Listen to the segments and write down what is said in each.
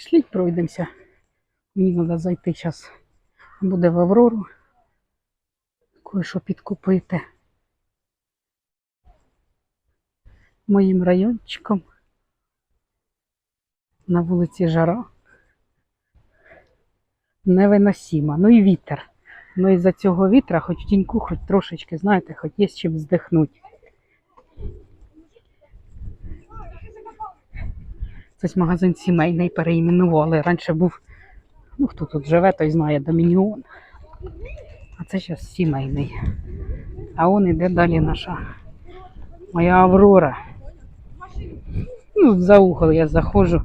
Пішліть, пройдемося. Мені треба зайти зараз. Буде в Аврору. Кое-що підкупити. Моїм райончиком. На вулиці жара. Невиносіма. Ну і вітер. Ну і за цього вітра, хоч тіньку, хоч трошечки, знаєте, хоч є з чим здихнути. Це магазин сімейний переіменували. Раніше був, ну хто тут живе, той знає Домініон. А це зараз сімейний. А он іде далі наша моя Аврора. Ну, за угол я заходжу.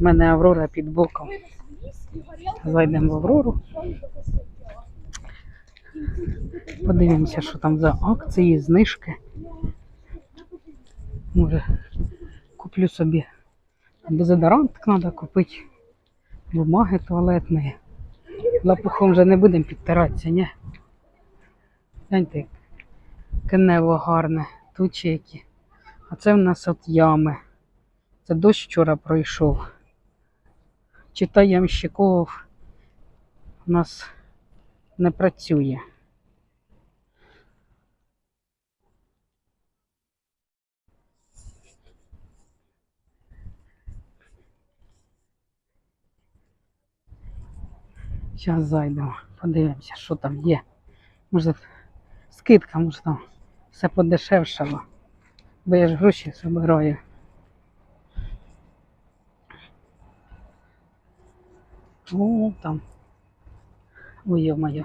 У мене Аврора під боком. Зайдемо в Аврору. Подивимося, що там за акції, знижки. Може, куплю собі дезодорант треба купити. Бумаги туалетної. Лапухом вже не будемо підтиратися, ні? Гляньте, яке гарне, тучі які. А це в нас от ями. Це дощ вчора пройшов. Чи та ямщиков у нас не працює. Зараз зайдемо, подивимося, що там є. Може, скидка, може там все подешевшало. Бо я ж гроші збираю. О, там. Ой, моє.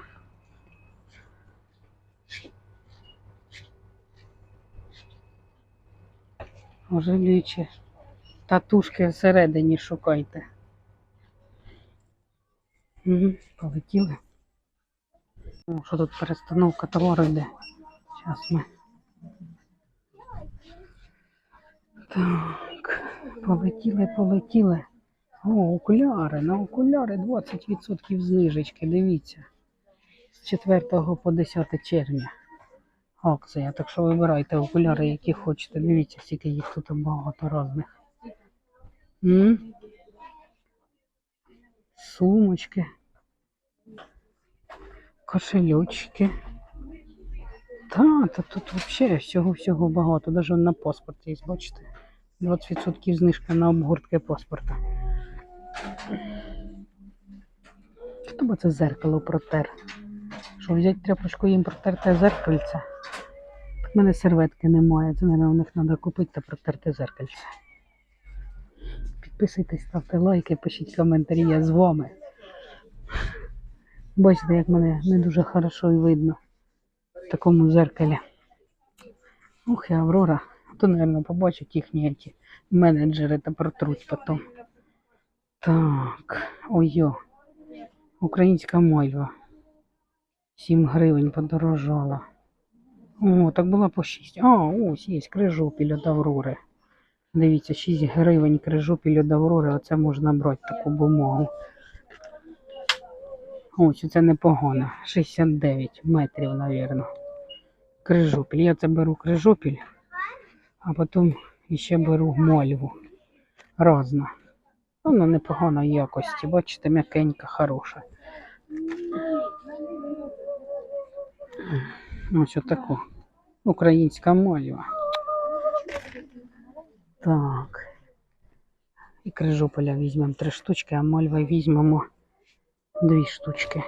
Ожелючі. Татушки всередині шукайте. Полетіли. О, що тут перестановка товару йде. Зараз ми. Так, полетіли, полетіли. О, окуляри. На окуляри 20% знижечки. Дивіться. З 4 по 10 червня. Акція. Так що вибирайте окуляри, які хочете. Дивіться, скільки їх тут багато різних. Сумочки. Кошельочки. Та, та тут взагалі всього-всього багато. Навіть на паспорт є, бачите? 20% знижка на обгортки паспорта. Хто би це зеркало протер? Що взяти тряпочку їм протерти зеркальце? Так в мене серветки немає. Це, мабуть, у них треба купити та протерти зеркальце. Підписуйтесь, ставте лайки, пишіть коментарі, я з вами. Бачите, як мене не дуже хорошо і видно в такому зеркалі. Ух, і Аврора. То, мабуть, побачать їхні ті менеджери та протруть потім. Так, ой-йо. Українська мальва. 7 гривень подорожала. О, так була по 6. А, ось є крижопіль від Аврори. Дивіться, 6 гривень крижопіль від Аврори. Оце можна брати таку бумагу. Ось, це непогано. 69 метрів, мабуть. Крижопіль. Я це беру крижопіль, а потім ще беру мальву. Разна. Вона непоганої якості. Бачите, м'якенька, хороша. Ось отаку. Українська мальва. Так. І крижополя візьмемо три штучки, а мальва візьмемо дві штучки.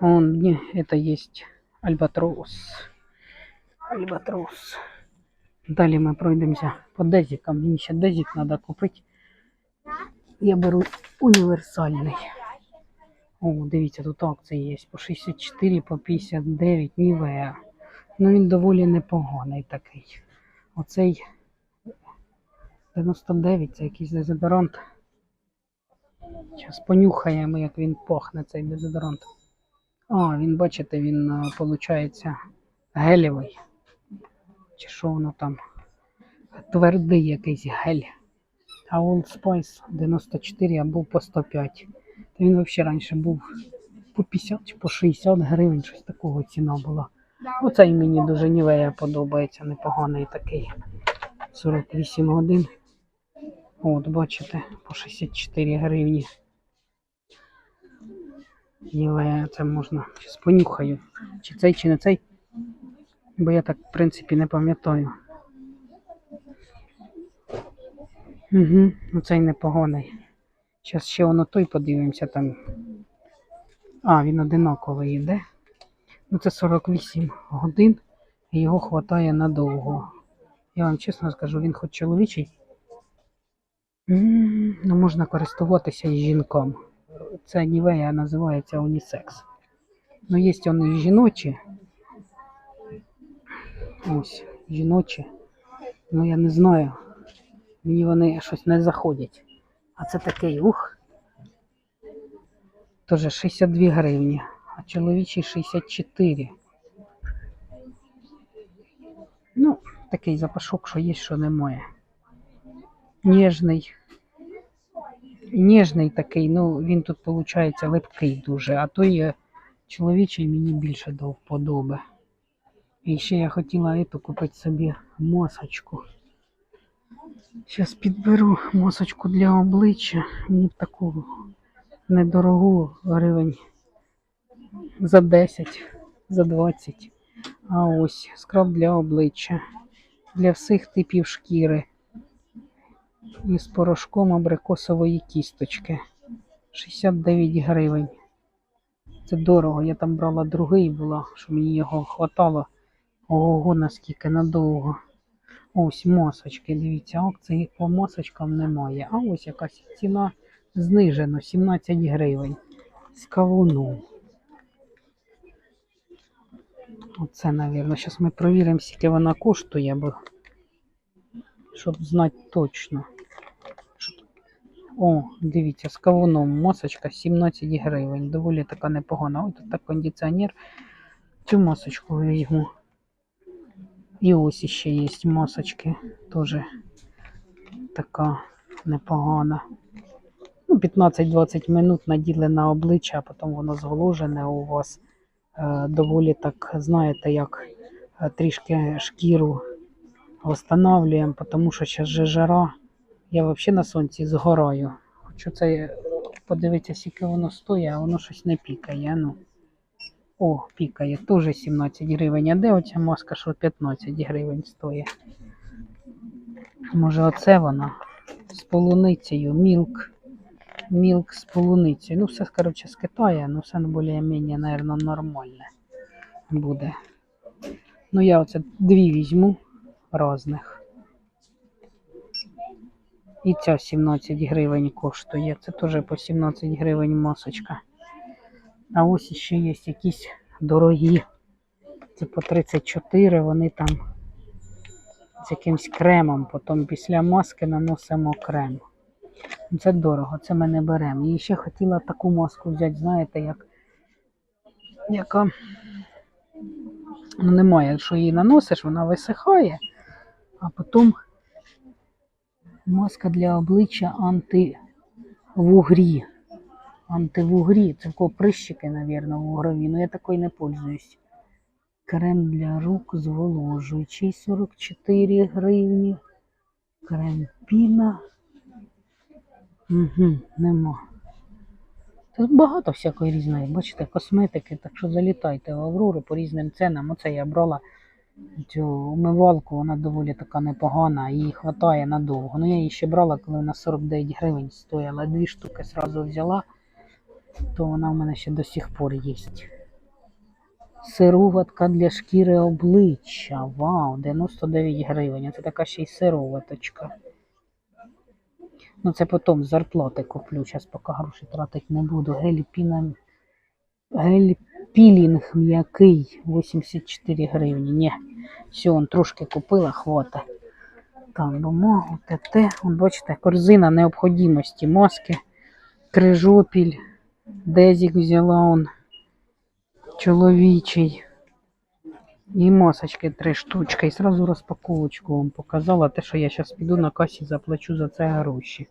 Он, не, это есть альбатрос. Альбатрос. Далі ми пройдемося по дезікам. Мені ще дезік треба купити. Я беру універсальний. О, дивіться, тут акції є. По 64, по 59 Нівеа. Ну він доволі непоганий такий. Оцей 99 це якийсь дезодорант. Зараз понюхаємо, як він пахне, цей дезодорант. А, він, бачите, він, виходить, гелєвий. Чи що воно там? Твердий якийсь гель. А Old Spice 94 а був по 105. Та він взагалі раніше був по 50 чи по 60 гривень, щось такого ціна була. Оцей мені дуже нівея подобається, непоганий такий. 48 годин. От, бачите, по 64 гривні. Єле, це можна. Щас понюхаю. Чи цей, чи не цей. Бо я так, в принципі, не пам'ятаю. Угу, ну цей непоганий. Зараз ще воно той подивимося там. А, він одинаковий йде. Ну це 48 годин і його хватає надовго. Я вам чесно скажу, він хоч чоловічий. Ну, можна користуватися і жінкам. Це нівея називається унісекс. Ну, є вони і жіночі. Ось, жіночі. Ну, я не знаю. Мені вони щось не заходять. А це такий ух. Тоже 62 гривні, а чоловічий 64. Ну, такий запашок, що є, що немає. Ніжний. Ніжний такий, ну він тут виходить липкий дуже, а той е, чоловічий мені більше до вподоби. І ще я хотіла ету купити собі масочку. Зараз підберу масочку для обличчя. Мені б таку недорогу гривень за 10, за 20. А ось скраб для обличчя. Для всіх типів шкіри. Із порошком абрикосової кісточки. 69 гривень. Це дорого. Я там брала другий була, що мені його хватало. Ого, наскільки надовго. Ось масочки, дивіться, акції по масочкам немає. А ось якась ціна знижена, 17 гривень. З кавуном. Оце, мабуть. Зараз ми перевіримо, скільки вона коштує, щоб знати точно. О, дивіться, з кавуном масочка 17 гривень. Доволі така непогана. Ой, тут так кондиціонер. Цю масочку візьму. І ось ще є масочки. Теж така непогана. Ну, 15-20 минут наділи на обличчя, а потім воно зголожене у вас. Е, доволі так, знаєте, як е, трішки шкіру встановлюємо, тому що зараз жара. Я взагалі на сонці згораю. Хочу це подивитися, скільки воно стоїть, а воно щось не пікає. Ну. О, пікає, теж 17 гривень. А де оця маска, що 15 гривень стоїть? Може, оце вона з полуницею, мілк. Мілк з полуницею. Ну, все, коротше, з Китаю, ну все більш-менш, мабуть, нормальне буде. Ну, я оце дві візьму різних. І ця 17 гривень коштує. Це теж по 17 гривень масочка. А ось ще є якісь дорогі. Це по 34, вони там з якимсь кремом. Потім після маски наносимо крем. Це дорого, це ми не беремо. І ще хотіла таку маску взяти, знаєте, як яка ну, немає, що її наносиш, вона висихає, а потім маска для обличчя антивугрі. Антивугрі. Це в прищики, мабуть, вугрові. Ну я такої не пользуюсь. Крем для рук зволожуючий 44 гривні. Крем піна. Угу, нема. Тут багато всякої різної, бачите, косметики, так що залітайте в Аврору по різним ценам. Оце я брала цю умивалку, вона доволі така непогана, її вистачає надовго. Ну я її ще брала, коли вона 49 гривень стояла. Дві штуки одразу взяла, то вона в мене ще до сих пор є. Сироватка для шкіри обличчя. Вау, 99 гривень. Це така ще й сироваточка. Ну, це потім зарплати куплю. Зараз поки гроші тратити не буду. Гель-піна... Гель-пілінг м'який 84 гривні. Ні. Все, он трошки купила, хвата. Так, бумагу, ТТ. Бачите, корзина необхідності. Маски, крижопіль, дезік взяла он чоловічий. І масочки три штучки. І сразу розпаковочку вам показала. Те, що я зараз піду на касі заплачу за це гроші.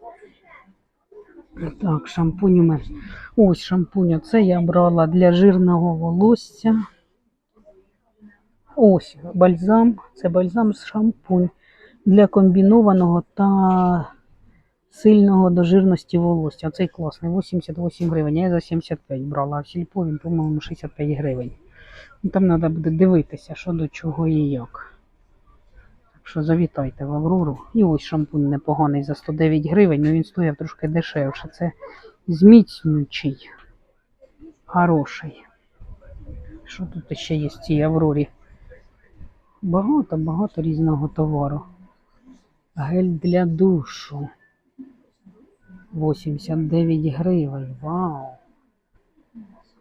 Так, шампунь у мене. Ось шампунь. Це я брала для жирного волосся. Ось бальзам. Це бальзам з шампунь для комбінованого та сильного до жирності волосся. Оцей класний, 88 гривень. Я за 75 брала, а в сільпо по-моєму, 65 гривень. Там треба буде дивитися, що до чого і як. Що завітайте в Аврору. І ось шампунь непоганий за 109 гривень, але він стояв трошки дешевше. Це зміцнюючий. Хороший. Що тут ще є в цій Аврорі? Багато, багато різного товару. Гель для душу. 89 гривень. Вау.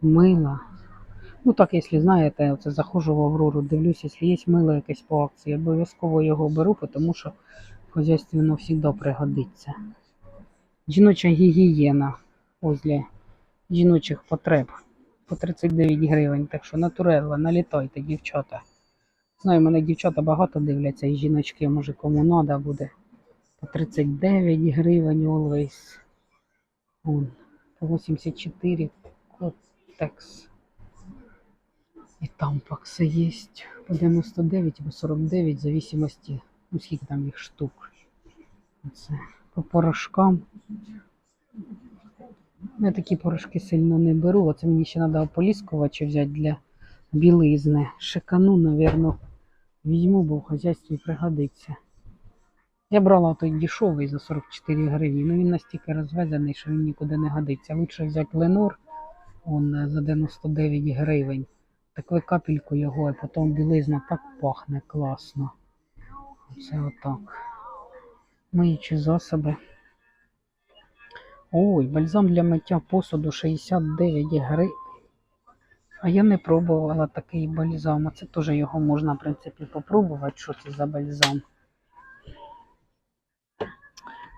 Мило. Ну так, якщо знаєте, оце заходжу в Аврору, дивлюсь, якщо є мило якесь по акції, обов'язково його беру, тому що в хозяйстві воно завжди пригодиться. Жіноча гігієна. Ось для жіночих потреб. По 39 гривень. Так що натурелла, налітайте, дівчата. Знаю, мене дівчата багато дивляться, і жіночки, може кому треба буде. По 39 гривень always. Вон, по 84 Котекс. І там пакси є. По 99 або 49, в зависимості, ну скільки там їх штук. Оце. По порошкам. Я такі порошки сильно не беру. Оце мені ще треба ополіскувачі взяти для білизни. Шикану, напевно, візьму, бо в хазяйстві пригодиться. Я брала той дешевий за 44 гривні, ну він настільки розвезений, що він нікуди не годиться. Лучше взяти Ленор он за 99 гривень. Таку капельку його, і потім білизна так пахне класно. Оце отак. Миючі засоби. Ой, бальзам для миття посуду 69 гривень. А я не пробувала такий бальзам. А це теж його можна, в принципі, попробувати, що це за бальзам.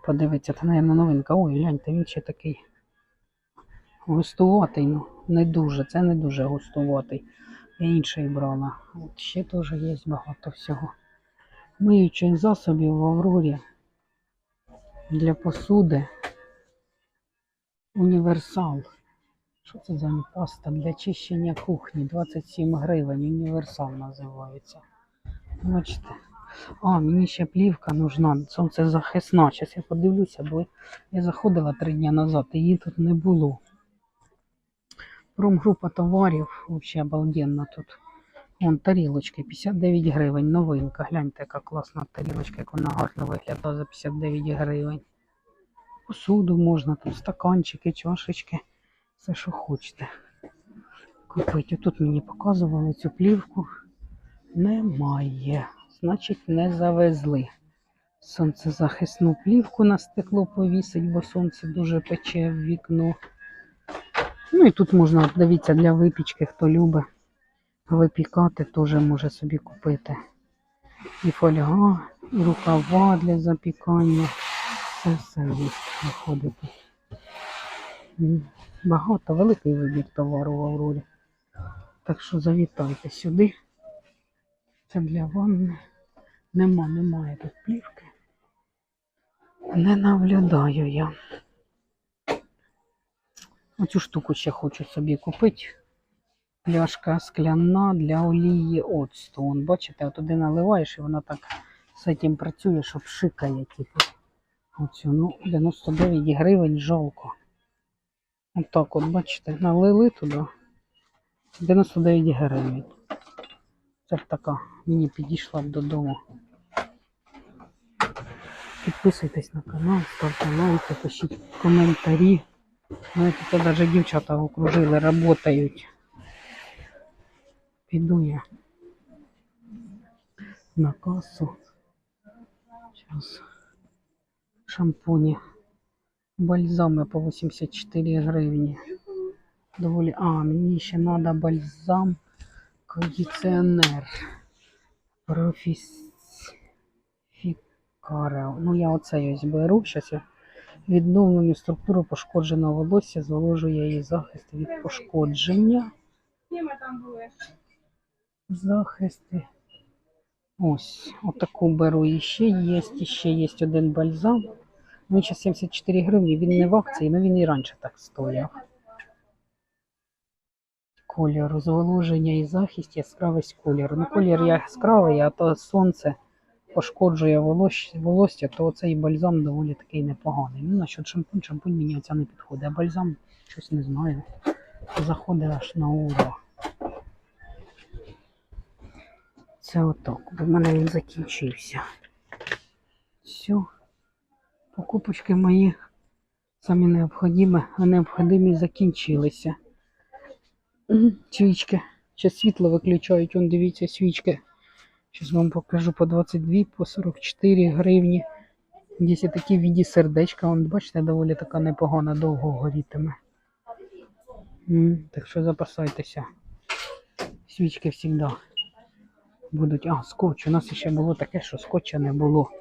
Подивіться, це, мабуть, новинка. Ой, гляньте, він ще такий густуватий, ну, не дуже, це не дуже густуватий. Я інший брала. От ще теж є багато всього. Миючих засобів в Аврорі для посуди. Універсал. Що це за паста для чищення кухні? 27 гривень. Універсал називається. Бачите. А, мені ще плівка нужна. Сонцезахисна. Зараз я подивлюся, бо я заходила три дні назад, її тут не було. Промгрупа товарів, взагалі обалденно тут. Вон тарілочки, 59 гривень, новинка. Гляньте, яка класна тарілочка, як вона гарно виглядає за 59 гривень. Посуду можна, там стаканчики, чашечки, все, що хочете. Купити. Тут мені показували цю плівку. Немає. Значить, не завезли. Сонцезахисну плівку на стекло повісить, бо сонце дуже пече в вікно. Ну і тут можна, дивіться, для випічки, хто любить випікати, теж може собі купити. І фольга, і рукава для запікання. Це все виходить. Багато, великий вибір товару в Аврорі. Так що завітайте сюди. Це для ванни. Нема, немає тут плівки. Не наблюдаю я. Оцю штуку ще хочу собі купити. Пляшка скляна для олії оцту. Бачите, туди наливаєш і вона так з цим працює, що пшикає, типу. Оцю, ну, 99 гривень жалко. Отак от, бачите, налили туди. 99 гривень. Це така мені підійшла б додому. Підписуйтесь на канал, ставте лайки, пишіть коментарі. Ну, тут навіть дівчата окружили, працюють. Піду я на касу. Зараз шампуні. Бальзами по 84 гривні. Доволі. А, мені ще треба бальзам кондиціонер. Профіскара. Ну, я оцей ось беру. Зараз я відновлюю структуру пошкодженого волосся, зволожує її захист від пошкодження. Захисти. Ось, отаку беру і ще є, ще є один бальзам. Він зараз 74 гривні, він не в акції, але він і раніше так стояв. Кольору, зволоження і захист, яскравість кольору. Ну, колір яскравий, а то сонце пошкоджує волосся, то цей бальзам доволі такий непоганий. Ну, насчет шампунь, шампунь мені оця не підходить, а бальзам щось не знаю. Заходить аж на ура. Це отак. У мене він закінчився. Все. Покупочки мої самі необхідні, а необхідні закінчилися. Свічки. Ще світло виключають, он дивіться, свічки. Зараз вам покажу по 22, по 44 гривні. Є такі в віді сердечка, он, бачите, доволі така непогана, довго горітиме. Так що запасайтеся. Свічки завжди будуть. А, скотч. У нас ще було таке, що скотча не було.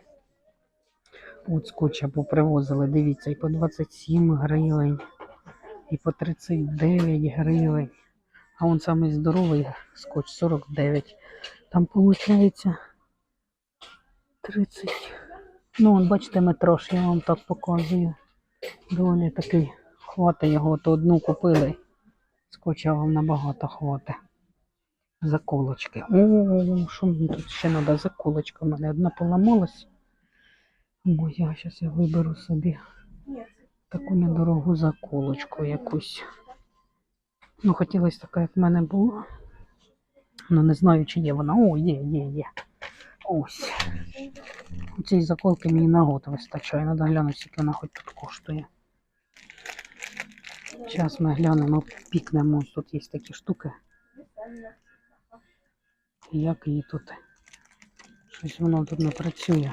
От скотча попривозили, дивіться, і по 27 гривень, і по 39 гривень. А он самий здоровий скотч 49. Там виходить 30. Ну, он, бачите, метрош, я вам так показую. Доволі такий хватить його, то одну купили. Скотча вам набагато хватить. Заколочки. О, що мені тут ще треба? Заколочка. У мене одна поламалась. Моя, зараз я виберу собі таку недорогу заколочку якусь. Ну, хотілося така, як в мене було. Ну, не знаю, чи є вона. О, є, є, є. Ось. У заколки мені на год вистачає. Надо глянути, скільки вона хоч тут коштує. Зараз ми глянемо, пікнемо. Тут є такі штуки. Як її тут? Щось воно тут не працює.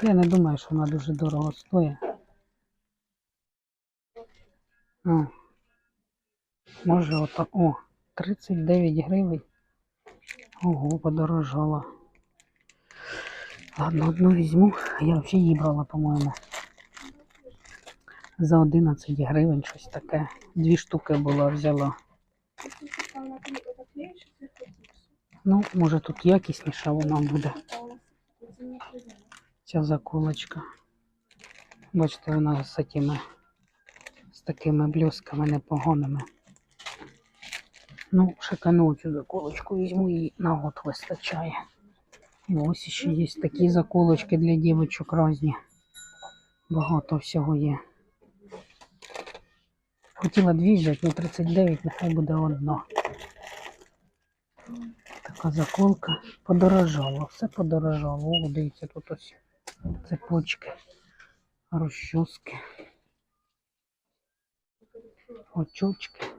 Та Я не думаю, що вона дуже дорого стоїть. Може ото. О, 39 гривень. Ого, подорожала. Ладно, одну візьму. Я взагалі її брала, по-моєму. За 11 гривень щось таке. Дві штуки була взяла. Ну, може тут якісніша вона буде. Ця заколочка. Бачите, вона з такими, з такими блюсками непоганими. Ну, шикану цю заколочку візьму і на год вистачає. Ось ще є такі заколочки для дівчинок різні. Багато всього є. Хотіла дві взяти, але 39, нехай буде одна. Така заколка подорожала, все подорожало. О, дивіться, тут ось цепочки, розчоски, очочки.